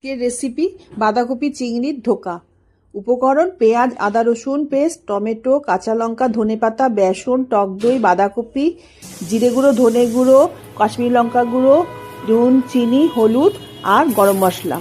আজকের রেসিপি বাঁধাকপি চিংড়ির ধোকা। উপকরণ পেঁয়াজ, আদা, রসুন পেস্ট টমেটো, কাঁচা লঙ্কা ধনেপাতা বেসন, টক দই, বাঁধাকপি, জিরে গুঁড়ো, ধনে গুঁড়ো, কাশ্মীরি লঙ্কা গুঁড়ো, নুন, চিনি, হলুদ আর গরম মশলা।